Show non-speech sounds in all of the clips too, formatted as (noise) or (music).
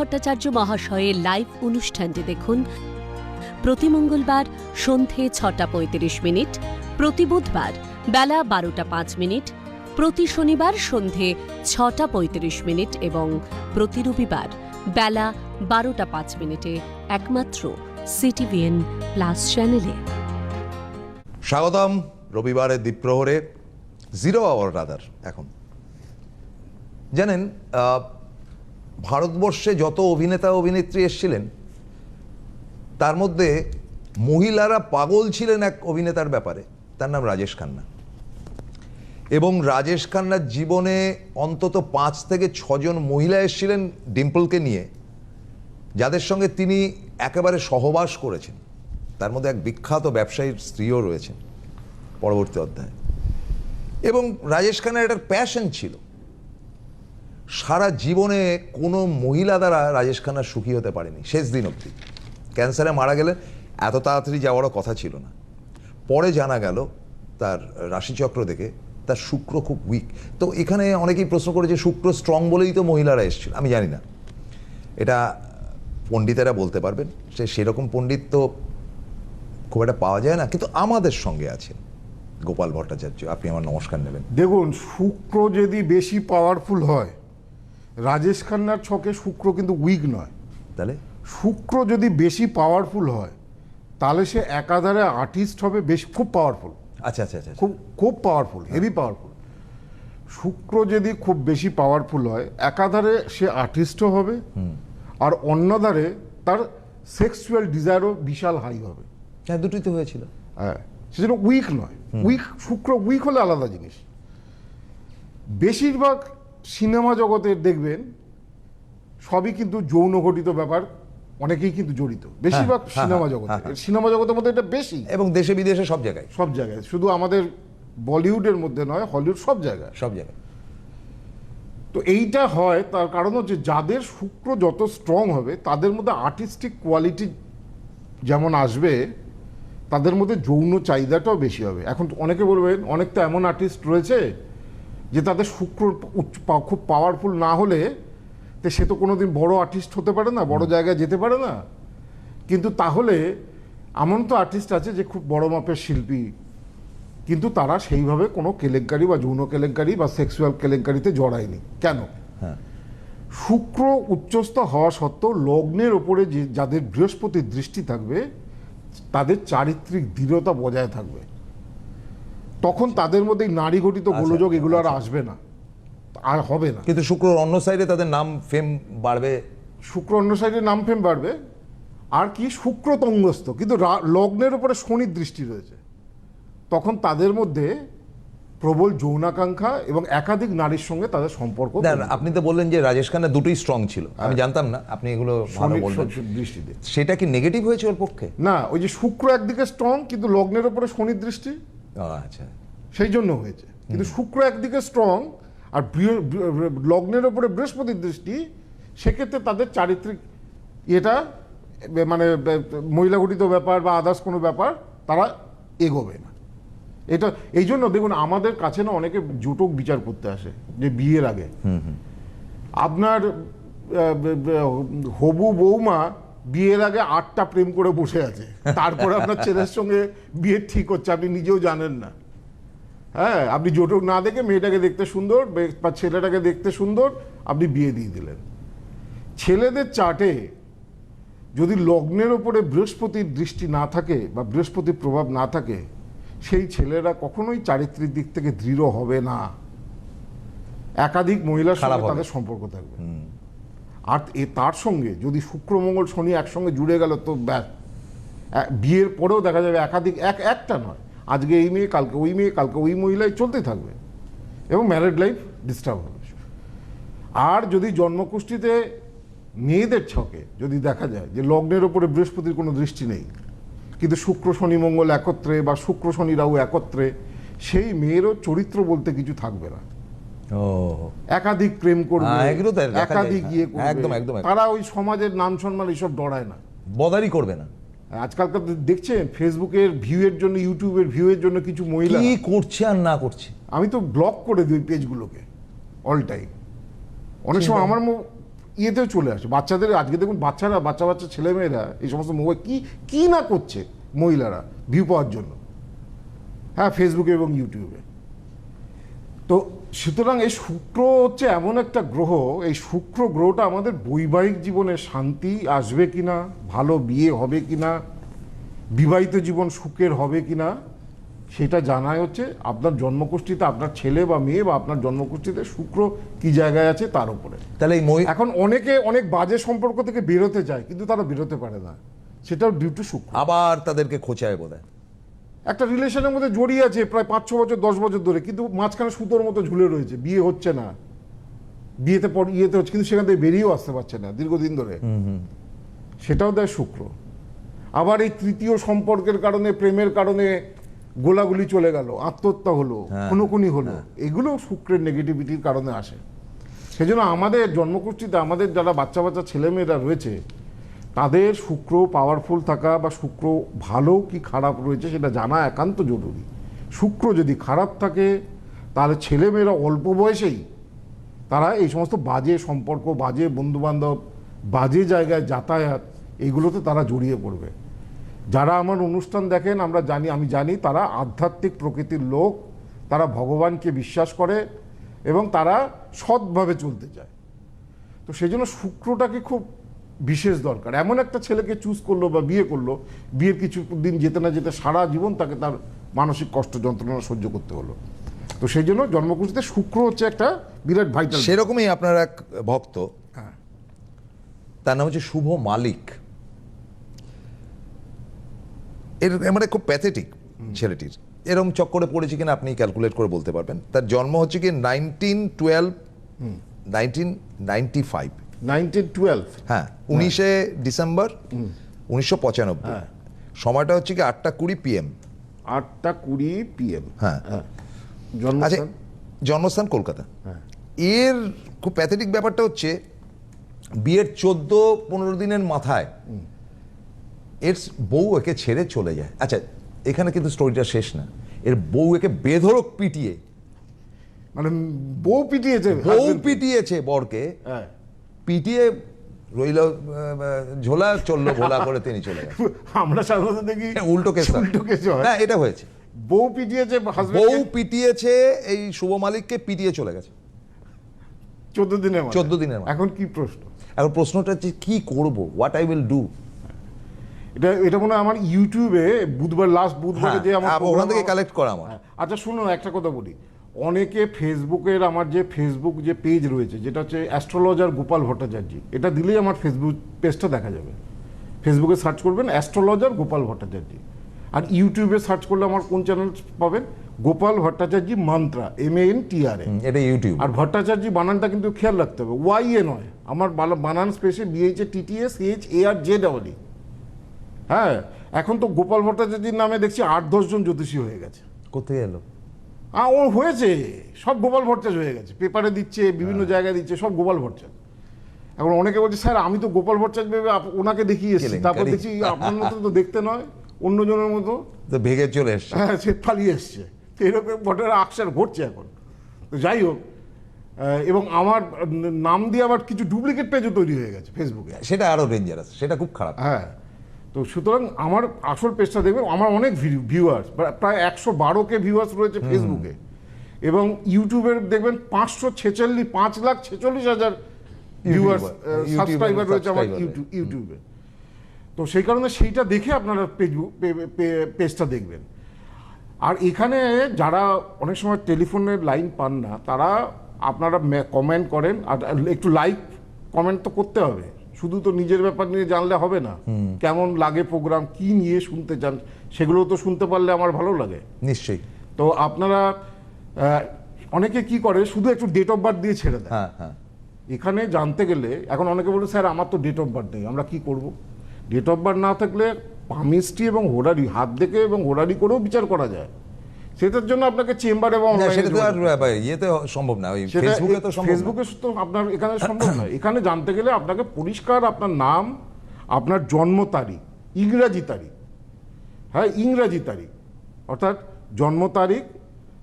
ভট্টাচার্য মহাশয়ের লাইভ অনুষ্ঠানটি দেখুন। প্রতি মঙ্গলবার সন্ধে ছটা পঁয়ত্রিশ মিনিট, প্রতি বুধবার বেলা বারোটা পাঁচ মিনিট, প্রতি শনিবার সন্ধে ছটা পঁয়ত্রিশ মিনিট এবং প্রতি রবিবার বেলা বারোটা পাঁচ মিনিটে একমাত্র সিটিভিএন প্লাস চ্যানেলে স্বাগতম রবিবারের দ্বীপ্রহরে জিরো আওয়ার রাদার এখন। জানেন ভারতবর্ষে যত অভিনেতা অভিনেত্রী এসছিলেন, তার মধ্যে মহিলারা পাগল ছিলেন এক অভিনেতার ব্যাপারে। তার নাম রাজেশ খান্না। এবং রাজেশ খান্নার জীবনে অন্তত পাঁচ থেকে ছজন মহিলা এসেছিলেন ডিম্পলকে নিয়ে, যাদের সঙ্গে তিনি একেবারে সহবাস করেছেন। তার মধ্যে এক বিখ্যাত ব্যবসায়ীর স্ত্রীও রয়েছেন পরবর্তী অধ্যায়ে। এবং রাজেশ খান্নার একটা প্যাশন ছিল। সারা জীবনে কোনো মহিলা দ্বারা রাজেশ খান্না সুখী হতে পারেনি, শেষ দিন অবধি। ক্যান্সারে মারা গেলে এত তাড়াতাড়ি যাওয়ারও কথা ছিল না। পরে জানা গেল তার রাশিচক্র দেখে তার শুক্র খুব উইক তো এখানে অনেকেই প্রশ্ন করেছে শুক্র স্ট্রং বলেই তো মহিলারা এসেছিল, আমি জানি না। এটা পণ্ডিতেরা বলতে পারবেন, সে সেরকম পণ্ডিত তো খুব একটা পাওয়া যায় না, কিন্তু আমাদের সঙ্গে আছেন গোপাল ভট্টাচার্য, আপনি আমার নমস্কার নেবেন। দেখুন, শুক্র যদি বেশি পাওয়ারফুল হয় রাজেশ খান্নার ছকে শুক্র কিন্তু উইক নয়। তাহলে? শুক্র যদি বেশি পাওয়ারফুল হয় তাহলে সে একাধারে আর্টিস্ট হবে বেশ খুব পাওয়ারফুল আচ্ছা আচ্ছা আচ্ছা খুব খুব পাওয়ারফুল হেভি পাওয়ারফুল শুক্র যদি খুব বেশি পাওয়ারফুল হয় একাধারে সে আর্টিস্টও হবে আর অন্যধারে তার সেক্সুয়াল ডিজায়ারও বিশাল হাই হবে। হ্যাঁ দুটোই তো হয়েছিল। হ্যাঁ সেজন্য উইক নয়। উইক শুক্র উইক হলে আলাদা জিনিস। বেশিরভাগ সিনেমা জগতের দেখবেন সবই কিন্তু যৌন ঘটিত ব্যাপার অনেকেই কিন্তু জড়িত। বেশিরভাগ হ্যাঁ, সিনেমা হ্যাঁ, জগতে। হ্যাঁ। সিনেমা জগতের মধ্যে এটা বেশি। এবং দেশে বিদেশে সব জায়গায়। সব জায়গায়। শুধু আমাদের বলিউডের মধ্যে নয় হলিউড সব জায়গায়। সব জায়গায়। তো এইটা হয় তার কারণ হচ্ছে যাদের শুক্র যত স্ট্রং হবে তাদের মধ্যে আর্টিস্টিক কোয়ালিটি যেমন আসবে তাদের মধ্যে যৌন চাহিদাটাও বেশি হবে। এখন অনেকে বলবেন অনেক তো এমন আর্টিস্ট রয়েছে যে তাদের শুক্র খুব পাওয়ারফুল না হলে তো সে তো কোনো দিন বড় আর্টিস্ট হতে পারে না বড় জায়গায় যেতে পারে না। কিন্তু তাহলে এমন তো আর্টিস্ট আছে যে খুব বড় মাপের শিল্পী। কিন্তু তারা সেইভাবে কোনো কেলেঙ্কারি বা যৌন কেলেঙ্কারি বা সেক্সুয়াল কেলেঙ্কারিতে জড়ায়নি। কেন? হ্যাঁ। শুক্র উচ্চস্থ হওয়া সত্ত্বেও লগ্নের ওপরে যে যাদের বৃহস্পতির দৃষ্টি থাকবে তাদের চারিত্রিক দৃঢ়তা বজায় থাকবে। তখন তাদের মধ্যে নারী ঘটিত আচ্ছা, গোলযোগ এগুলো আর আচ্ছা। আসবে না। আর হবে না। কিন্তু শুক্র অন্য সাইডে তাদের নাম ফেম বাড়বে। শুক্র অন্য সাইডে নাম ফেম বাড়বে। আর কি? শুক্র তঙ্গস্থ। কিন্তু লগ্নের উপরে শনির দৃষ্টি রয়েছে। তখন তাদের মধ্যে প্রবল যৌনাকাঙ্ক্ষা এবং একাধিক নারীর সঙ্গে তাদের সম্পর্ক আপনি তো বললেন যে রাজেশ খান্না দুটোই স্ট্রং ছিল। আমি জানতাম না। আপনি এগুলো ভালো দৃষ্টিতে সেটা কি নেগেটিভ হয়েছে ওর পক্ষে? না ওই যে শুক্র একদিকে স্ট্রং কিন্তু লগ্নের উপরে শনির দৃষ্টি। আচ্ছা। সেই জন্য হয়েছে। কিন্তু শুক্র একদিকে স্ট্রং আর লগ্নের উপরে বৃহস্পতির দৃষ্টি সেক্ষেত্রে তাদের চারিত্রিক এটা মানে মহিলা ঘটিত ব্যাপার বা আদার্স কোনো ব্যাপার তারা এগোবে না। এটা এই জন্য দেখুন আমাদের কাছে না অনেকে জুটক বিচার করতে আসে যে বিয়ের আগে। আপনার হবু বৌমা বিয়ের আগে আটটা প্রেম করে বসে আছে। তারপরে আপনার ছেলের সঙ্গে বিয়ে ঠিক হচ্ছে আপনি নিজেও জানেন না। হ্যাঁ আপনি জোটক না দেখে মেয়েটাকে দেখতে সুন্দর বা ছেলেটাকে দেখতে সুন্দর আপনি বিয়ে দিয়ে দিলেন। ছেলেদের চার্টে যদি লগ্নের ওপরে বৃহস্পতির দৃষ্টি না থাকে বা বৃহস্পতির প্রভাব না থাকে সেই ছেলেরা কখনোই চারিত্রিক দিক থেকে দৃঢ় হবে না। একাধিক মহিলার সঙ্গে তাদের সম্পর্ক থাকবে। আর এ তার সঙ্গে যদি শুক্র, মঙ্গল, শনি একসঙ্গে জুড়ে গেল তো ব্যাস। বিয়ের পরেও দেখা যাবে একাধিক, এক, একটা নয়। আজকে এই মেয়ে, কালকে ওই মেয়ে, কালকে ওই মহিলাই চলতে থাকবে। এবং ম্যারিড লাইফ ডিস্টার্ব হবে। আর যদি জন্মকুষ্ঠিতে মেয়েদের ছকে যদি দেখা যায় যে লগ্নের ওপরে বৃহস্পতির কোনো দৃষ্টি নেই, কিন্তু শুক্র, শনি, মঙ্গল একত্রে বা শুক্র, শনি, রাহু একত্রে, সেই মেয়েরও চরিত্র বলতে কিছু থাকবে না। একাধিক প্রেম করবে হ্যাঁ, এগুলো তো একাধিক ইয়ে করবে। একদম, একদম। তারা ওই সমাজের নাম সম্মান এইসব ডরায় না। বদারি করবে না। আজকালকার দেখছেন ফেসবুকের ভিউয়ের জন্য ইউটিউবের ভিউয়ের জন্য কিছু মহিলা কি করছে আর না করছে? আমি তো ব্লক করে দিই পেজগুলোকে অল টাইম অনেক সময় আমার ইয়েতেও চলে আসে। বাচ্চাদের আজকে দেখুন বাচ্চারা বাচ্চা বাচ্চা ছেলেমেয়েরা এই সমস্ত মোবাইল কি কি না করছে মহিলারা ভিউ পাওয়ার জন্য? হ্যাঁ ফেসবুকে এবং ইউটিউবে তো সুতরাং এই শুক্র হচ্ছে এমন একটা গ্রহ এই শুক্র গ্রহটা আমাদের বৈবাহিক জীবনে শান্তি আসবে কিনা ভালো বিয়ে হবে কিনা বিবাহিত জীবন সুখের হবে কিনা সেটা জানায় হচ্ছে আপনার জন্মকুষ্ঠিতে আপনার ছেলে বা মেয়ে বা আপনার জন্মকুষ্ঠিতে শুক্র কি জায়গায় আছে তার উপরে। তাহলে এখন অনেকে অনেক বাজে সম্পর্ক থেকে বেরোতে চায় কিন্তু তারা বেরোতে পারে না। সেটাও ডিউ টু শুক্র। আবার তাদেরকে খোঁচায় বোধ একটা রিলেশনের মধ্যে জড়িয়ে আছে প্রায় পাঁচ ছ বছর দশ বছর ধরে কিন্তু মাঝখানে সুতোর মতো ঝুলে রয়েছে। বিয়ে হচ্ছে না। বিয়েতে পর ইয়েতে হচ্ছে কিন্তু সেখান থেকে বেরিয়েও আসতে পারছে না দীর্ঘদিন ধরে। সেটাও দেয় শুক্র। আবার এই তৃতীয় সম্পর্কের কারণে প্রেমের কারণে গোলাগুলি চলে গেল আত্মহত্যা হলো হ্যাঁ, খুনোখুনি হলো এগুলো শুক্রের নেগেটিভিটির কারণে আসে। সেজন্য আমাদের জন্মকুষ্ঠিতে আমাদের যারা বাচ্চা বাচ্চা ছেলেমেয়েরা রয়েছে তাদের শুক্র পাওয়ারফুল থাকা বা শুক্র ভালো কি খারাপ রয়েছে সেটা জানা একান্ত জরুরি। শুক্র যদি খারাপ থাকে, তাহলে ছেলেমেয়েরা অল্প বয়সেই তারা এই সমস্ত বাজে সম্পর্ক, বাজে বন্ধুবান্ধব, বাজে জায়গায় যাতায়াত এইগুলোতে তারা জড়িয়ে পড়বে। যারা আমার অনুষ্ঠান দেখেন, আমরা জানি, আমি জানি, তারা আধ্যাত্মিক প্রকৃতির লোক, তারা ভগবানকে বিশ্বাস করে এবং তারা সৎভাবে চলতে চায়। তো সেই জন্য শুক্রটাকে খুব বিশেষ দরকার। এমন একটা ছেলেকে চুজ করল বা বিয়ে করল বিয়ের কিছু দিন যেতে না যেতে সারা জীবন তাকে তার মানসিক কষ্ট যন্ত্রণা সহ্য করতে হলো। তো সেই জন্য জন্মকুষ্ঠিতে শুক্র হচ্ছে একটা বিরাট ভাইটাল সেরকমই আপনার এক ভক্ত হ্যাঁ। তার নাম হচ্ছে শুভ মালিক। এর মানে খুব প্যাথেটিক ছেলেটির। এরকম চক্করে পড়েছে কিনা আপনি ক্যালকুলেট করে বলতে পারবেন। তার জন্ম হচ্ছে কি nineteen twelve nineteen ninety five হ্যাঁ উনিশে ডিসেম্বর উনিশশো পঁচানব্বই। হ্যাঁ। সময়টা হচ্ছে কি আটটা কুড়ি পিএম। আটটা কুড়ি পিএম। হ্যাঁ। আচ্ছা জন্মস্থান? জন্মস্থান কলকাতা। হ্যাঁ। এর খুব প্যাথেটিক ব্যাপারটা হচ্ছে বিয়ের চোদ্দ পনেরো দিনের মাথায় এর বউ একে ছেড়ে চলে যায়। আচ্ছা এখানে কিন্তু স্টোরিটা শেষ না। এর বউ একে বেধরক পিটিয়ে। মানে বউ পিটিয়েছে বউ পিটিয়েছে বরকে। হ্যাঁ। পিটিয়ে রইল ঝোলা চলল ভোলা করে তিনি চলে গেছেন আমরা সাধারণত দেখি উল্টো কেস উল্টো কেস হয়। এটা হয়েছে। বউ পিটিয়েছে বউ পিটিয়েছে এই শুভ মালিককে পিটিয়ে চলে গেছে। চোদ্দ দিনের মাথায়। 14 দিনের এখন কি প্রশ্ন? এখন প্রশ্নটা হচ্ছে কি করব? হোয়াট আই উইল ডু এটা এটা মনে হয় আমার ইউটিউবে বুধবার লাস্ট বুধবার যে আমার ওখান থেকে কালেক্ট করা আমার। হ্যাঁ, আচ্ছা শুনুন একটা কথা বলি। অনেকে ফেসবুকের আমার যে ফেসবুক যে পেজ রয়েছে যেটা হচ্ছে অ্যাস্ট্রোলজার গোপাল ভট্টাচার্য এটা দিলেই আমার ফেসবুক পেজটা দেখা যাবে। ফেসবুকে সার্চ করবেন অ্যাস্ট্রোলজার গোপাল ভট্টাচার্য। আর ইউটিউবে সার্চ করলে আমার কোন চ্যানেল পাবেন? Gopal Bhattacharya Mantra M A N T R A এটা ইউটিউব আর ভট্টাচার্য বানানটা কিন্তু খেয়াল রাখতে হবে। ওয়াই এ নয় আমার বানান স্পেসে BH A TTS H A R J double E হ্যাঁ এখন তো গোপাল ভট্টাচার্যের নামে দেখছি আট দশজন জ্যোতিষী হয়ে গেছে। কোথায় এলো? আ ও হয়েছে সব গোপাল ভট্টাচার্য হয়ে গেছে। পেপারে দিচ্ছে বিভিন্ন হ্যাঁ। জায়গায় দিচ্ছে সব গোপাল ভট্টাচার্য এখন অনেকে বলছে স্যার আমি তো গোপাল ভট্টাচার্য ভেবে ওনাকে দেখিয়ে এসেছি। তারপর দেখছি আপনার মতো তো দেখতে নয় অন্যজনের মতো। তো ভেগে চলে এসছে। হ্যাঁ সে পালিয়ে এসছে। তো এরকম ঘটনার আকসার ঘটছে এখন। তো যাই হোক এবং আমার নাম দিয়ে আবার কিছু ডুপ্লিকেট পেজও তৈরি হয়ে গেছে ফেসবুকে সেটা আরও ডেঞ্জারাস সেটা খুব খারাপ। হ্যাঁ। তো সুতরাং আমার আসল পেজটা দেখবেন আমার অনেক ভিউয়ার্স প্রায় একশো বারো কে ভিউয়ার্স রয়েছে ফেসবুকে এবং ইউটিউবের দেখবেন পাঁচশো ছেচল্লিশ পাঁচ লাখ ছেচল্লিশ হাজার ভিউয়ার্স সাবস্ক্রাইবার রয়েছে আমার ইউটিউব ইউটিউবে। তো সেই কারণে সেইটা দেখে আপনারা পেজ পেজটা দেখবেন। আর এখানে যারা অনেক সময় টেলিফোনের লাইন পান না তারা আপনারা কমেন্ট করেন আর একটু লাইক কমেন্ট তো করতে হবে। শুধু তো নিজের ব্যাপার নিয়ে জানলে হবে না। কেমন লাগে প্রোগ্রাম কি নিয়ে শুনতে চান সেগুলো তো শুনতে পারলে আমার ভালো লাগে। নিশ্চয়ই। তো আপনারা অনেকে কি করে শুধু একটু ডেট অফ বার্থ দিয়ে ছেড়ে দেয়। হ্যাঁ হ্যাঁ। এখানে জানতে গেলে এখন অনেকে বলে স্যার আমার তো ডেট অফ বার্থ নেই আমরা কি করব? ডেট অফ বার্থ না থাকলে পামিস্ট্রি এবং হোরারি হাত দেখে এবং হোরারি করেও বিচার করা যায়। সেটার জন্য আপনাকে চেম্বার এবং না, সেটা তো আর ইয়েতে সম্ভব না ওই ফেসবুকে তো সম্ভব ফেসবুকে তো আপনার এখানে সম্ভব নয় (coughs) এখানে জানতে গেলে আপনাকে পরিষ্কার আপনার নাম আপনার জন্ম তারিখ ইংরাজি তারিখ। হ্যাঁ ইংরাজি তারিখ। অর্থাৎ জন্ম তারিখ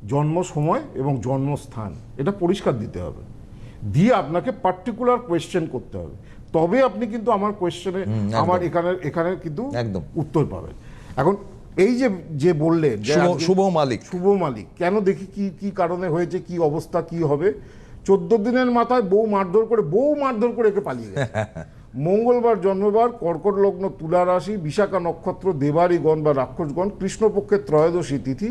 জন্ম সময় এবং জন্মস্থান এটা পরিষ্কার দিতে হবে। দিয়ে আপনাকে পার্টিকুলার কোয়েশ্চেন করতে হবে। তবে আপনি কিন্তু আমার কোয়েশ্চেনে আমার এখানে এখানে কিন্তু একদম। উত্তর পাবেন। এখন এই যে যে বললেন শুভ মালিক। শুভ মালিক কেন দেখি কি কি কারণে হয়েছে কি অবস্থা কি হবে? চোদ্দ দিনের মাথায় বউ মারধর করে বউ মারধর করে একে পালিয়ে গেছে। (laughs) মঙ্গলবার জন্মবার কর্কট লগ্ন তুলা রাশি বিশাখা নক্ষত্র দেবারীগণ বা রাক্ষসগণ কৃষ্ণপক্ষের ত্রয়োদশী তিথি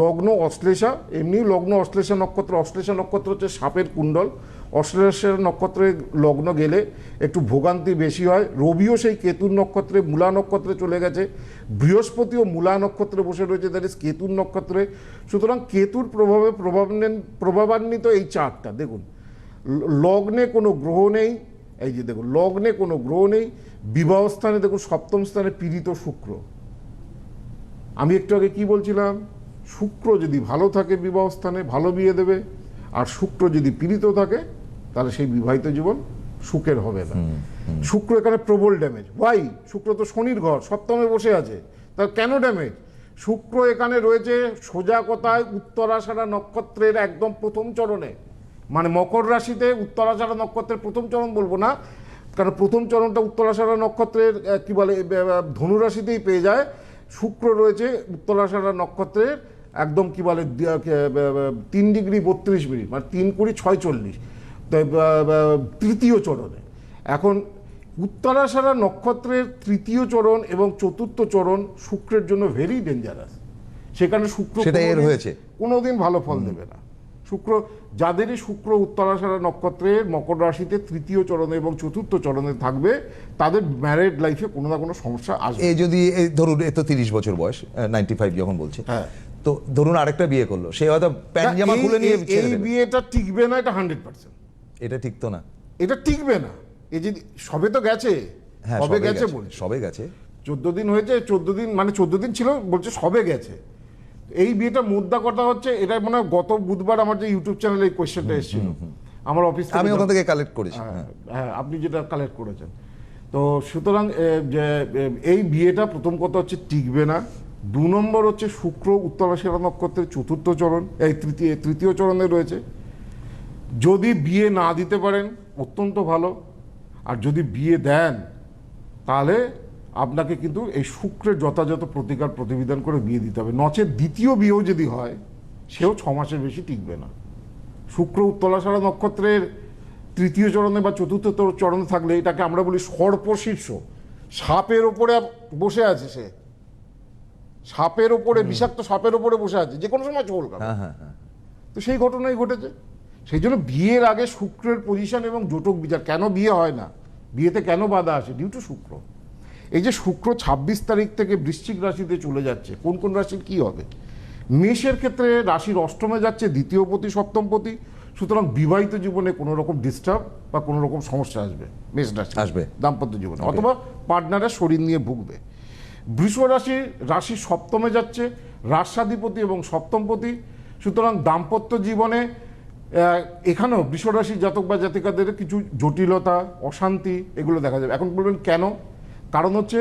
লগ্ন অশ্লেষা এমনি লগ্ন অশ্লেষা নক্ষত্র অশ্লেষা নক্ষত্র হচ্ছে সাপের কুণ্ডল অশ্লেষা নক্ষত্রে লগ্ন গেলে একটু ভোগান্তি বেশি হয়। রবিও সেই কেতুর নক্ষত্রে মূলা নক্ষত্রে চলে গেছে। বৃহস্পতিও মূলা নক্ষত্রে বসে রয়েছে দ্যাট ইজ কেতুর নক্ষত্রে। সুতরাং কেতুর প্রভাবে প্রভাবান্বিত প্রভাবান্বিত এই চারটা দেখুন। লগ্নে কোনো গ্রহ নেই, এই যে দেখুন, লগ্নে কোনো গ্রহ নেই, বিবাহ স্থানে দেখুন, সপ্তম স্থানে পীড়িত শুক্র। আমি একটু আগে কি বলছিলাম? শুক্র যদি ভালো থাকে বিবাহ স্থানে, ভালো বিয়ে দেবে, আর শুক্র যদি পীড়িত থাকে, তাহলে সেই বিবাহিত জীবন সুখের হবে না। শুক্র এখানে প্রবল ড্যামেজ ওয়াই শুক্র তো শনির ঘর সপ্তমে বসে আছে। তার কেন ড্যামেজ শুক্র এখানে রয়েছে সোজা কথায় উত্তরাষাঢ়া নক্ষত্রের একদম প্রথম চরণে। মানে মকর রাশিতে উত্তরাষাঢ়া নক্ষত্রের প্রথম চরণ বলব না কারণ প্রথম চরণটা উত্তরাষাঢ়া নক্ষত্রের কী বলে এ, আহ, ধনু রাশিতেই পেয়ে যায়। শুক্র রয়েছে উত্তরাষাঢ়া নক্ষত্রের একদম কি বলে তিন ডিগ্রি বত্রিশ মিনিট মানে তিন কুড়ি ছয় চল্লিশ তো, তৃতীয় চরণে। এখন উত্তরাষাঢ়া নক্ষত্রের তৃতীয় চরণ এবং চতুর্থ চরণ শুক্রের জন্য ভেরি ডেঞ্জারাস সেখানে শুক্র হয়েছে। কোনোদিন ভালো ফল দেবে না। শুক্র যাদেরই শুক্র উত্তরাষাঢ়া নক্ষত্রের মকর রাশিতে তৃতীয় চরণে এবং চতুর্থ চরণে থাকবে তাদের ম্যারেড লাইফে কোনো না কোনো সমস্যা আসবে। এই যদি এই ধরুন এ তো তিরিশ বছর বয়স নাইনটি ফাইভ যখন বলছে। হ্যাঁ। তো ধরুন আরেকটা বিয়ে করল সে হয়তো প্যান্ট জামা খুলে নিয়ে এই-। বিয়েটা টিকবে না এটা হান্ড্রেড পার্সেন্ট এটা ঠিক তো না। এটা টিকবে না। এই যে সবে তো গেছে হ্যাঁ সবে গেছে বলছে। সবে গেছে। চোদ্দ দিন হয়েছে চোদ্দ দিন মানে চোদ্দ দিন ছিল বলছে সবে গেছে। এই বিয়েটা মুদ্রা কথা হচ্ছে এটা মনে হয় গত বুধবার আমার যে ইউটিউব চ্যানেলে এই কোয়েশ্চেনটা এসেছিল। আমার অফিস আমি ওখান থেকে কালেক্ট করেছি হ্যাঁ, হ্যাঁ। হ্যাঁ আপনি যেটা কালেক্ট করেছেন। তো সুতরাং যে এই বিয়েটা প্রথম কথা হচ্ছে টিকবে না। দু নম্বর হচ্ছে শুক্র উত্তরাশিরা নক্ষত্রের চতুর্থ চরণ এই তৃতীয় তৃতীয় চরণে রয়েছে। যদি বিয়ে না দিতে পারেন অত্যন্ত ভালো। আর যদি বিয়ে দেন তাহলে আপনাকে কিন্তু এই শুক্রের যথাযথ প্রতিকার প্রতিবিধান করে বিয়ে দিতে হবে। নচেত দ্বিতীয় বিয়েও যদি হয় সেও ছ মাসের বেশি টিকবে না। শুক্র উত্তলাসারা নক্ষত্রের তৃতীয় চরণে বা চতুর্থ চরণে থাকলে এটাকে আমরা বলি সর্পশীর্ষ। সাপের ওপরে বসে আছে সে। সাপের ওপরে বিষাক্ত সাপের ওপরে বসে আছে। যে কোনো সময় চোল হ্যাঁ হ্যাঁ হ্যাঁ। তো সেই ঘটনাই ঘটেছে। সেই জন্য বিয়ের আগে শুক্রের পজিশন এবং জোটক বিচার কেন বিয়ে হয় না? বিয়েতে কেন বাধা আসে? ডিউ টু শুক্র। এই যে শুক্র ছাব্বিশ তারিখ থেকে বৃশ্চিক রাশিতে চলে যাচ্ছে কোন কোন রাশির কি হবে? মেষের ক্ষেত্রে রাশির অষ্টমে যাচ্ছে দ্বিতীয় পতি সপ্তম পতি। সুতরাং বিবাহিত জীবনে কোনো রকম ডিস্টার্ব বা কোনো রকম সমস্যা আসবে মেষ রাশি আসবে। দাম্পত্য জীবনে। অথবা পার্টনারের শরীর নিয়ে ভুগবে। বৃষ রাশি রাশি সপ্তমে যাচ্ছে রাষ্ট্রাধিপতি এবং সপ্তমপতি সুতরাং দাম্পত্য জীবনে এখানেও রাশির জাতক বা জাতিকাদের কিছু জটিলতা, অশান্তি এগুলো দেখা যাবে। এখন বলবেন কেন? কারণ হচ্ছে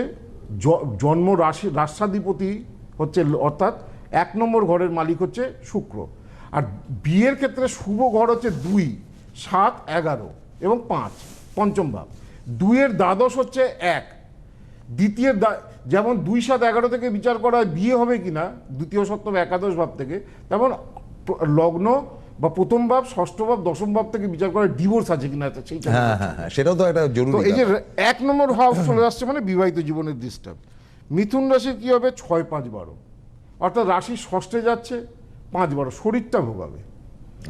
জন্ম রাশি, রাষ্ট্রাধিপতি হচ্ছে অর্থাৎ এক নম্বর ঘরের মালিক হচ্ছে শুক্র। আর বিয়ের ক্ষেত্রে শুভ ঘর হচ্ছে দুই, সাত, এগারো এবং পাঁচ, পঞ্চম ভাব। দুইয়ের দ্বাদশ হচ্ছে এক। দ্বিতীয় যেমন দুই, সাত, এগারো থেকে বিচার করা বিয়ে হবে কিনা, দ্বিতীয়, সপ্তম, একাদশ ভাব থেকে, তেমন লগ্ন বা প্রথম ভাব ষষ্ঠ ভাব দশম ভাব থেকে বিচার করা ডিভোর্স আছে কিনা সেইটা হ্যাঁ হ্যাঁ হ্যাঁ সেটাও তো একটা জরুরি এই যে এক নম্বর হাউস চলে আসছে মানে বিবাহিত জীবনের ডিস্টার্ব মিথুন রাশির কি হবে? ছয় পাঁচ বারো। অর্থাৎ রাশি ষষ্ঠে যাচ্ছে পাঁচ বারো। শরীরটা ভোগাবে।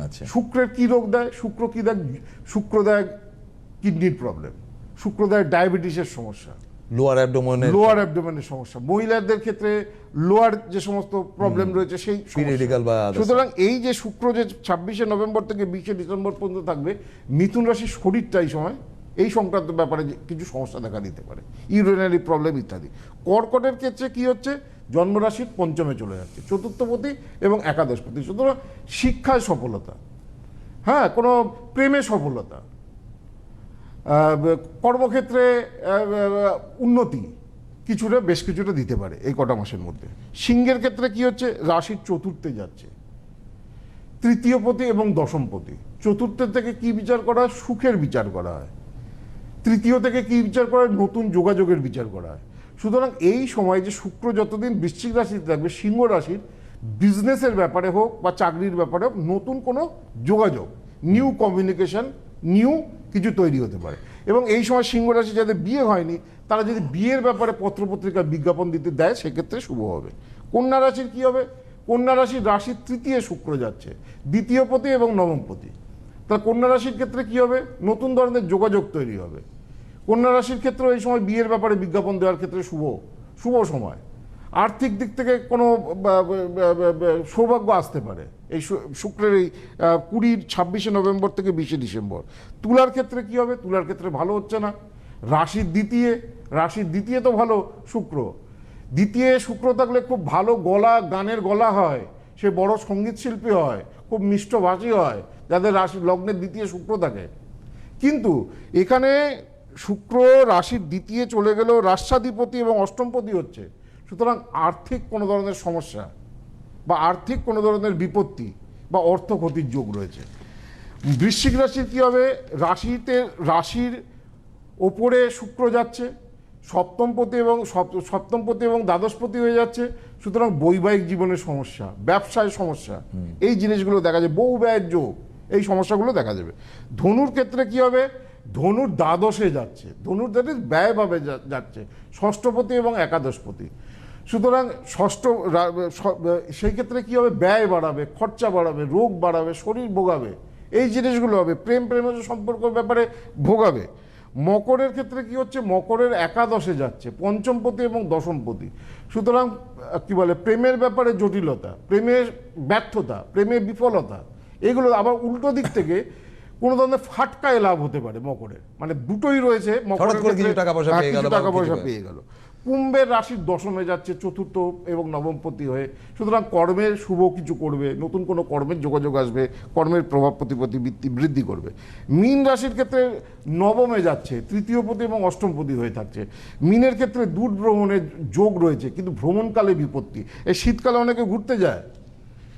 আচ্ছা। শুক্রের কি রোগ দেয়? শুক্র কি দেয়? শুক্র দেয় কিডনির প্রবলেম শুক্র দেয় ডায়াবেটিসের সমস্যা। লোয়ার অ্যাবডোমেনের লোয়ার অ্যাবডোমেনের সমস্যা। মহিলাদের ক্ষেত্রে লোয়ার যে সমস্ত প্রবলেম রয়েছে সেই। Periodical বা সুতরাং এই যে শুক্র যে ছাব্বিশে নভেম্বর থেকে বিশে ডিসেম্বর পর্যন্ত থাকবে মিথুন রাশির শরীরটা এই সময় এই সংক্রান্ত ব্যাপারে কিছু সমস্যা দেখা দিতে পারে ইউরিনারি প্রবলেম ইত্যাদি। কর্কটের ক্ষেত্রে কি হচ্ছে? জন্মরাশির পঞ্চমে চলে যাচ্ছে চতুর্থপতি এবং একাদশপতি। সুতরাং শিক্ষায় সফলতা। হ্যাঁ কোনো প্রেমে সফলতা। কর্মক্ষেত্রে উন্নতি কিছুটা, বেশ কিছুটা দিতে পারে এই কটা মাসের মধ্যে। সিংহের ক্ষেত্রে কি হচ্ছে? রাশির চতুর্থে যাচ্ছে। তৃতীয় পতি এবং দশম পতি। চতুর্থের থেকে কি বিচার করা হয়? সুখের বিচার করা হয়। তৃতীয় থেকে কি বিচার করা হয়? নতুন যোগাযোগের বিচার করা হয়। সুতরাং এই সময় যে শুক্র যতদিন বৃশ্চিক রাশিতে থাকবে, সিংহ রাশির বিজনেসের ব্যাপারে হোক বা চাকরির ব্যাপারে হোক, নতুন কোনো যোগাযোগ নিউ কমিউনিকেশন নিউ কিছু তৈরি হতে পারে। এবং এই সময় সিংহ রাশি যাদের বিয়ে হয়নি, তারা যদি বিয়ের ব্যাপারে পত্রপত্রিকা বিজ্ঞাপন দিতে দেয়, সেক্ষেত্রে শুভ হবে। কন্যা রাশির কি হবে? কন্যা রাশির রাশির তৃতীয় শুক্র যাচ্ছে, দ্বিতীয় পতি এবং নবম পতি। তাহলে কন্যা রাশির ক্ষেত্রে কি হবে? নতুন ধরনের যোগাযোগ তৈরি হবে। কন্যা রাশির ক্ষেত্রে এই সময় বিয়ের ব্যাপারে বিজ্ঞাপন দেওয়ার ক্ষেত্রে শুভ শুভ সময়। আর্থিক দিক থেকে কোনো সৌভাগ্য আসতে পারে। এই শুক্রের এই কুড়ির ছাব্বিশে নভেম্বর থেকে বিশে ডিসেম্বর। তুলার ক্ষেত্রে কি হবে? তুলার ক্ষেত্রে ভালো হচ্ছে না। রাশির দ্বিতীয় রাশির দ্বিতীয় তো ভালো, শুক্র। দ্বিতীয় শুক্র থাকলে খুব ভালো গলা, গানের গলা হয়। সে বড় সংগীত শিল্পী হয়, খুব মিষ্টভাষী হয়, যাদের রাশি, লগ্নের দ্বিতীয় শুক্র থাকে। কিন্তু এখানে শুক্র রাশির দ্বিতীয় চলে গেলেও রাষ্ট্রাধিপতি এবং অষ্টমপতি হচ্ছে। সুতরাং আর্থিক কোনো ধরনের সমস্যা বা আর্থিক কোনো ধরনের বিপত্তি বা অর্থ ক্ষতির যোগ রয়েছে। বৃশ্চিক রাশির কী হবে? রাশিতে রাশির ওপরে শুক্র যাচ্ছে সপ্তমপতি এবং সপ্ত- সপ্তমপতি এবং দ্বাদশপতি হয়ে যাচ্ছে সুতরাং বৈবাহিক জীবনের সমস্যা ব্যবসায় সমস্যা এই জিনিসগুলো দেখা যায় বহু ব্যয়ের যোগ এই সমস্যাগুলো দেখা যাবে। ধনুর ক্ষেত্রে কি হবে? ধনুর দ্বাদশে যাচ্ছে ধনুর দ্বাদশ ব্যয়ভাবে যাচ্ছে ষষ্ঠপতি এবং একাদশপতি। সুতরাং ষষ্ঠ সেই ক্ষেত্রে কি হবে? ব্যয় বাড়াবে খরচা বাড়াবে রোগ বাড়াবে শরীর ভোগাবে। এই জিনিসগুলো হবে। প্রেম প্রেমের সম্পর্ক ব্যাপারে ভোগাবে। মকরের ক্ষেত্রে কি হচ্ছে? মকরের একাদশে যাচ্ছে পঞ্চমপতি এবং দশমপতি। সুতরাং কি বলে? প্রেমের ব্যাপারে জটিলতা প্রেমের ব্যর্থতা প্রেমের বিফলতা এগুলো আবার উল্টো দিক থেকে কোনো ধরনের ফাটকায় লাভ হতে পারে মকরের। মানে দুটোই রয়েছে মকরের টাকা পয়সা পেয়ে গেল। কুম্ভের রাশির দশমে যাচ্ছে, চতুর্থ এবং নবমপতি হয়ে। সুতরাং কর্মের শুভ কিছু করবে, নতুন কোনো কর্মের যোগাযোগ আসবে, কর্মের প্রভাব প্রতিপতি বৃদ্ধি বৃদ্ধি করবে। মীন রাশির ক্ষেত্রে নবমে যাচ্ছে তৃতীয় তৃতীয়পতি এবং অষ্টমপতি হয়ে থাকছে। মিনের ক্ষেত্রে দূর ভ্রমণের যোগ রয়েছে, কিন্তু ভ্রমণকালে বিপত্তি। এই শীতকালে অনেকে ঘুরতে যায়।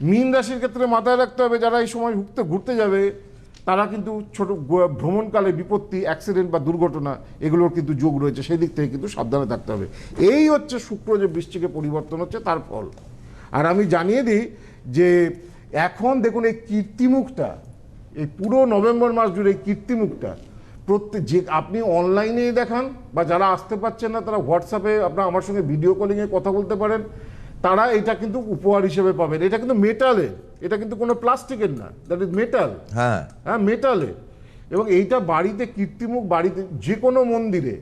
মীন রাশির ক্ষেত্রে মাথায় রাখতে হবে, যারা এই সময় ঘুরতে ঘুরতে যাবে তারা কিন্তু ছোট ভ্রমণকালে বিপত্তি অ্যাক্সিডেন্ট বা দুর্ঘটনা, এগুলোর কিন্তু যোগ রয়েছে। সেই দিক থেকে কিন্তু সাবধানে থাকতে হবে। এই হচ্ছে শুক্র যে বৃষ্টিকে পরিবর্তন হচ্ছে, তার ফল। আর আমি জানিয়ে দিই যে এখন দেখুন এই কীর্তিমুখটা, এই পুরো নভেম্বর মাস জুড়ে এই কীর্তিমুখটা প্রত্যেক যে আপনি অনলাইনে দেখান বা যারা আসতে পারছেন না, তারা হোয়াটসঅ্যাপে আপনার আমার সঙ্গে ভিডিও কলিংয়ে কথা বলতে পারেন। তারা এটা কিন্তু উপহার হিসেবে পাবেন। এটা কিন্তু মেটালের এটা কিন্তু কোনো প্লাস্টিকের না দ্যাট ইজ মেটাল হ্যাঁ। হ্যাঁ মেটালের এবং এইটা বাড়িতে কীর্তিমুখ বাড়িতে যে কোনো মন্দিরে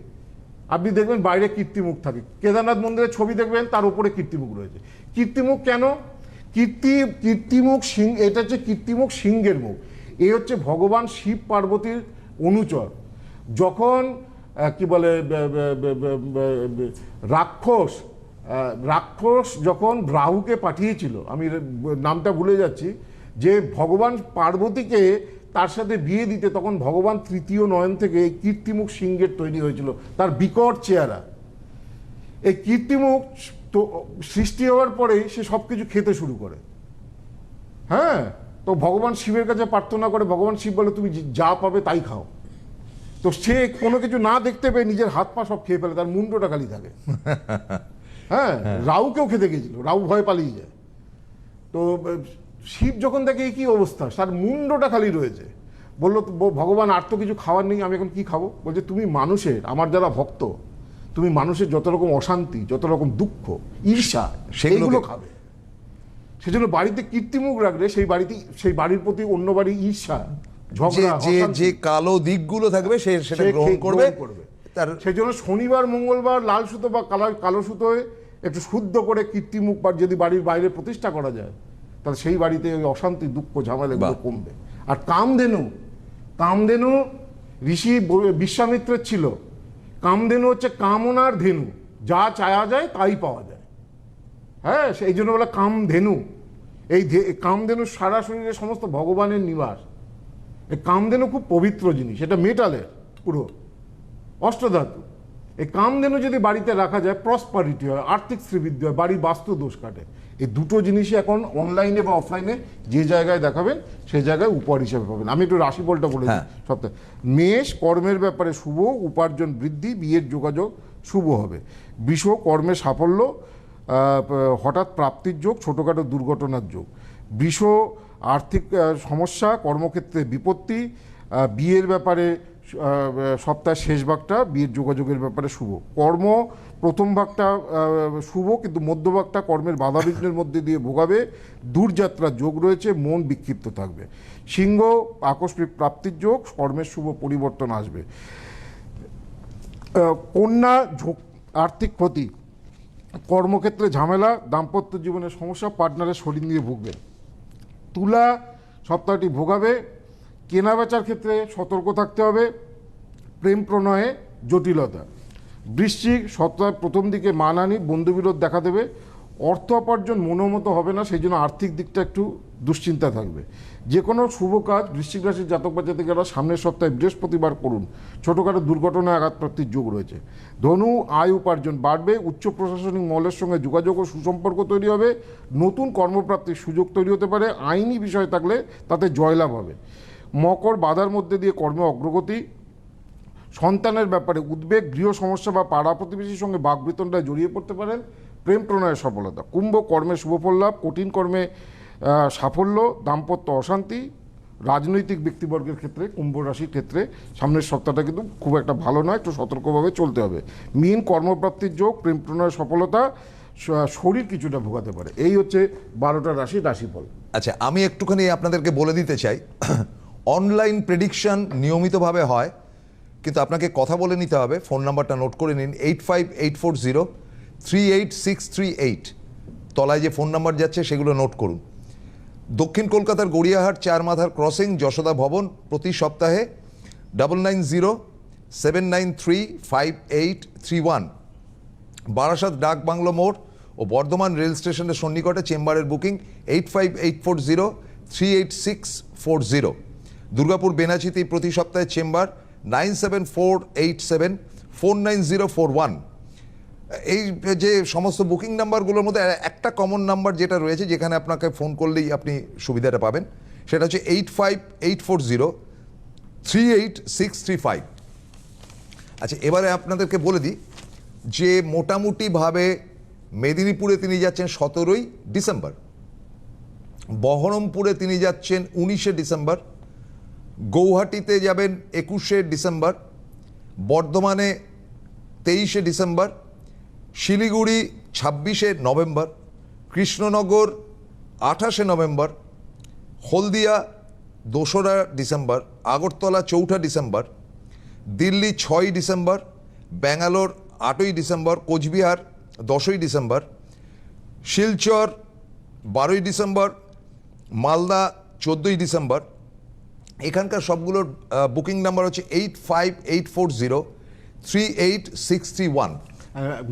আপনি দেখবেন বাইরে কীর্তিমুখ থাকে। কেদারনাথ মন্দিরের ছবি দেখবেন তার উপরে কীর্তিমুখ রয়েছে। কীর্তিমুখ কেন? কীর্তি কীর্তিমুখ সিং এটা হচ্ছে কীর্তিমুখ সিংহের মুখ। এই হচ্ছে ভগবান শিব পার্বতীর অনুচর। যখন কি বলে রাক্ষস রাক্ষস যখন রাহুকে পাঠিয়েছিল, আমি নামটা ভুলে যাচ্ছি, যে ভগবান পার্বতীকে তার সাথে বিয়ে দিতে তখন ভগবান তৃতীয় নয়ন থেকে এই কীর্তিমুখ সিংহের তৈরি হয়েছিল, তার বিকট চেহারা। এই কীর্তিমুখ তো সৃষ্টি হওয়ার পরেই সে সব কিছু খেতে শুরু করে। হ্যাঁ তো ভগবান শিবের কাছে প্রার্থনা করে, ভগবান শিব বলে, তুমি যা পাবে তাই খাও। তো সে কোনো কিছু না দেখতে পেয়ে নিজের হাত পা সব খেয়ে ফেলে, তার মুন্ডটা খালি থাকে। (laughs) হ্যাঁ রাউকেও খেতে গেছিল রাউ ভয় পালিয়ে যায়। তো শিব যখন দেখে কি অবস্থা তার মুন্ডটা খালি রয়েছে। বলল ভগবান আর তো কিছু খাওয়ার নেই আমি এখন কি খাব? বলছে তুমি মানুষের আমার যারা ভক্ত তুমি মানুষের যত রকম অশান্তি যত রকম দুঃখ ঈর্ষা সেগুলো খাবে। সেজন্য বাড়িতে কীর্তিমুখ রাখলে সেই বাড়িতে সেই বাড়ির প্রতি অন্য বাড়ি ঈর্ষা ঝগড়া যে যে কালো দিকগুলো থাকবে সে সেটা গ্রহণ করবে তার সেই জন্য শনিবার মঙ্গলবার লাল সুতো বা কালো কালো সুতোয় একটু শুদ্ধ করে কীর্তিমুখ বা যদি বাড়ির বাইরে প্রতিষ্ঠা করা যায় তাহলে সেই বাড়িতে ওই অশান্তি দুঃখ ঝামেলাগুলো। কমবে। আর কামধেনু কামধেনু ঋষি বিশ্বামিত্রের ছিল। কামধেনু হচ্ছে কামনার ধেনু। যা চায়া যায় তাই পাওয়া যায়। হ্যাঁ সেই জন্য বলে কামধেনু। এই কামধেনু সারা শরীরে সমস্ত ভগবানের নিবাস। এই কামধেনু খুব পবিত্র জিনিস। এটা মেটালের পুরো। অষ্টধাতু। এই কামধেনু যদি বাড়িতে রাখা যায় প্রসপারিটি হয় আর্থিক শ্রীবৃদ্ধি হয় বাড়ির বাস্তু দোষ কাটে। এই দুটো জিনিসই এখন অনলাইনে বা অফলাইনে যে জায়গায় দেখাবেন সেই জায়গায় উপহার হিসেবে পাবেন। আমি একটু রাশিফলটা বলে দিই হ্যাঁ। সপ্তাহে। মেষ কর্মের ব্যাপারে শুভ উপার্জন বৃদ্ধি বিয়ের যোগাযোগ শুভ হবে। বিষ কর্মে সাফল্য হঠাৎ প্রাপ্তির যোগ ছোটোখাটো দুর্ঘটনার যোগ। বিষ আর্থিক সমস্যা কর্মক্ষেত্রে বিপত্তি বিয়ের ব্যাপারে সপ্তাহের শেষ ভাগটা বিয়ের যোগাযোগের ব্যাপারে শুভ। কর্ম প্রথম ভাগটা শুভ, কিন্তু মধ্যভাগটা কর্মের বাধাবিঘ্নের মধ্যে দিয়ে ভোগাবে। দূরযাত্রার যোগ রয়েছে, মন বিক্ষিপ্ত থাকবে। সিংহ, আকস্মিক প্রাপ্তির যোগ, কর্মের শুভ পরিবর্তন আসবে। কন্যা আর্থিক ক্ষতি, কর্মক্ষেত্রে ঝামেলা, দাম্পত্য জীবনের সমস্যা পার্টনারের শরীর নিয়ে ভুগবেন তুলা সপ্তাহটি ভোগাবে কেনাবেচার ক্ষেত্রে সতর্ক থাকতে হবে, প্রেম প্রণয়ে জটিলতা। বৃশ্চিক সপ্তাহের প্রথম দিকে মানানি বন্ধুবিরোধ দেখা দেবে, অর্থ উপার্জন মনোমতো হবে না, সেই জন্য আর্থিক দিকটা একটু দুশ্চিন্তা থাকবে। যে কোনো শুভ কাজ বৃশ্চিক রাশির জাতক বা জাতিকারা সামনের সপ্তাহে বৃহস্পতিবার করুন। ছোটোখাটো দুর্ঘটনায় আঘাতপ্রাপ্তির যোগ রয়েছে। ধনু, আয় উপার্জন বাড়বে, উচ্চ প্রশাসনিক মহলের সঙ্গে যোগাযোগ ও সুসম্পর্ক তৈরি হবে, নতুন কর্মপ্রাপ্তির সুযোগ তৈরি হতে পারে, আইনি বিষয় থাকলে তাতে জয়লাভ হবে। মকর বাধার মধ্যে দিয়ে কর্মে অগ্রগতি, সন্তানের ব্যাপারে উদ্বেগ, গৃহ সমস্যা বা পাড়া প্রতিবেশীর সঙ্গে বাকবিতণ্ডায় জড়িয়ে পড়তে পারেন, প্রেম প্রণয়ের সফলতা। কুম্ভ কর্মে শুভফল লাভ কঠিন কর্মে সাফল্য, দাম্পত্য অশান্তি, রাজনৈতিক ব্যক্তিবর্গের ক্ষেত্রে, কুম্ভ রাশির ক্ষেত্রে, সামনের সপ্তাহটা কিন্তু খুব একটা ভালো নয়, একটু সতর্কভাবে চলতে হবে। মিন কর্মপ্রাপ্তির যোগ, প্রেম প্রণয়ের সফলতা শরীর কিছুটা ভোগাতে পারে। এই হচ্ছে বারোটা রাশি রাশিফল। আচ্ছা আমি একটুখানি আপনাদেরকে বলে দিতে চাই। অনলাইন প্রেডিকশন নিয়মিতভাবে হয়, কিন্তু আপনাকে কথা বলে নিতে হবে। ফোন নাম্বারটা নোট করে নিন, eight five eight four zero, three eight six three eight. তলায় যে ফোন নাম্বার যাচ্ছে, সেগুলো নোট করুন। দক্ষিণ কলকাতার গড়িয়াহাট চার মাথার ক্রসিং যশোদা ভবন প্রতি সপ্তাহে double nine zero seven nine three five eight three one Barasat ডাক বাংলো মোড় ও বর্ধমান রেল স্টেশনের সন্নিকটে চেম্বারের booking, eight five eight four zero, three eight six four zero. Durgapur বেনাচিতে প্রতি সপ্তাহে chamber nine seven four eight seven, four nine zero four one. এই যে সমস্ত বুকিং নাম্বারগুলোর মধ্যে একটা কমন নাম্বার যেটা রয়েছে, যেখানে আপনাকে ফোন করলেই আপনি সুবিধাটা পাবেন, সেটা হচ্ছে eight five eight four zero three eight six three five. আচ্ছা এবারে আপনাদেরকে বলে দিই যে মোটামুটিভাবে মেদিনীপুরে তিনি যাচ্ছেন সতেরোই ডিসেম্বর, বহরমপুরে তিনি যাচ্ছেন উনিশে ডিসেম্বর গৌহাটিতে যাবেন একুশে ডিসেম্বর, বর্ধমানে তেইশে ডিসেম্বর, শিলিগুড়ি ছাব্বিশে নভেম্বর, কৃষ্ণনগর আঠাশে নভেম্বর, হলদিয়া দোসরা ডিসেম্বর, আগরতলা চৌঠা ডিসেম্বর, দিল্লি ছয়ই ডিসেম্বর, ব্যাঙ্গালোর আটই ডিসেম্বর, কোচবিহার দশই ডিসেম্বর, শিলচর বারোই ডিসেম্বর, মালদা চোদ্দোই ডিসেম্বর এখানকার সবগুলোর বুকিং নাম্বার হচ্ছে eight five eight four zero three eight six three one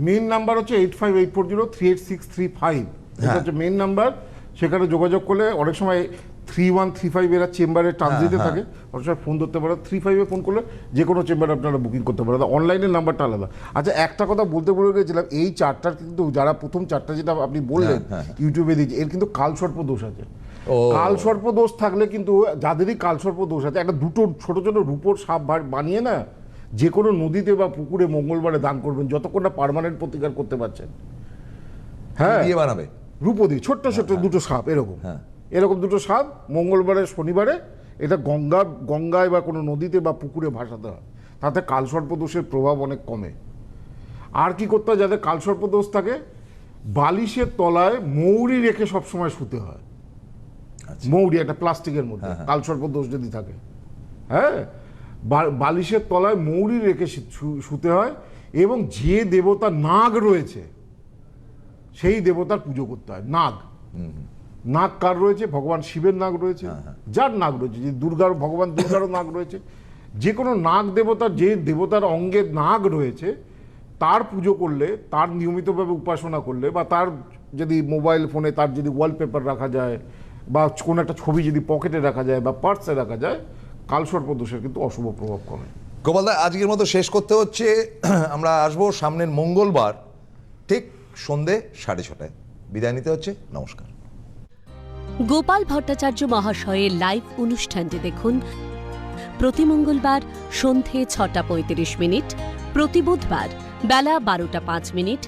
main number হচ্ছে eight five eight four zero three eight six three five এটা হ্যাঁ। হচ্ছে মেন নাম্বার সেখানে যোগাযোগ করলে অনেক সময় থ্রি ওয়ান থ্রি ফাইভ এরা চেম্বারে ট্রানজিটে থাকে। অনেক সময় ফোন ধরতে পারে। থ্রি ফাইভে ফোন করলে যে কোনো চেম্বারে আপনারা বুকিং করতে পারেন। অনলাইনের নাম্বারটা আলাদা। আচ্ছা একটা কথা বলতে বলে গেছিলাম। এই চারটার কিন্তু যারা প্রথম চারটা যেটা আপনি বললেন হ্যাঁ, ইউটিউবে দিয়েছে এর কিন্তু কালসর্প দোষ আছে। কালসর্প দোষ থাকলে কিন্তু যাদেরই কালসর্প দোষ আছে একটা দুটো ছোট ছোট রূপোর সাপ বানিয়ে না যে কোনো নদীতে বা পুকুরে মঙ্গলবারে দান করবেন যতক্ষণ না পারমানেন্ট প্রতিকার করতে পারছেন। হ্যাঁ। দিয়ে বানাবে? রূপদি ছোট্ট ছোট্ট দুটো সাপ এরকম। হ্যাঁ। এরকম দুটো সাপ মঙ্গলবারে শনিবারে এটা গঙ্গা গঙ্গায় বা কোনো নদীতে বা পুকুরে ভাসাতে হয়। তাতে কালসর্প দোষের প্রভাব অনেক কমে। আর কি করতে হয় যাদের কালসর্প দোষ থাকে বালিশের তলায় মৌরি রেখে সবসময় শুতে হয়। মৌরি একটা প্লাস্টিকের মধ্যে কালসর্প দোষ যদি থাকে। হ্যাঁ? বালিশের তলায় মৌরি রেখে শুতে হয় এবং যে দেবতা নাগ রয়েছে সেই দেবতার পুজো করতে হয়। নাগ। নাগ কার রয়েছে? ভগবান শিবের নাগ রয়েছে। যার নাগ রয়েছে? যে দুর্গার ভগবান দুর্গারও নাগ রয়েছে। যে কোনো নাগ দেবতার যে দেবতার অঙ্গে নাগ রয়েছে তার পুজো করলে তার নিয়মিতভাবে উপাসনা করলে বা তার যদি মোবাইল ফোনে তার যদি ওয়ালপেপার রাখা যায় বা কোনো একটা ছবি যদি পকেটে রাখা যায় বা পার্সে রাখা যায় কালসর্প দোষের কিন্তু অশুভ প্রভাব কমে গোপালদা আজকের মতো শেষ করতে হচ্ছে। (clears throat) আমরা আসব সামনের মঙ্গলবার ঠিক সন্ধে সাড়ে ছটায়। বিদায় নিতে হচ্ছে। নমস্কার। গোপাল ভট্টাচার্য মহাশয়ের লাইভ অনুষ্ঠানটি দেখুন প্রতি মঙ্গলবার সন্ধে ছটা পঁয়ত্রিশ মিনিট প্রতি বুধবার বেলা বারোটা পাঁচ মিনিট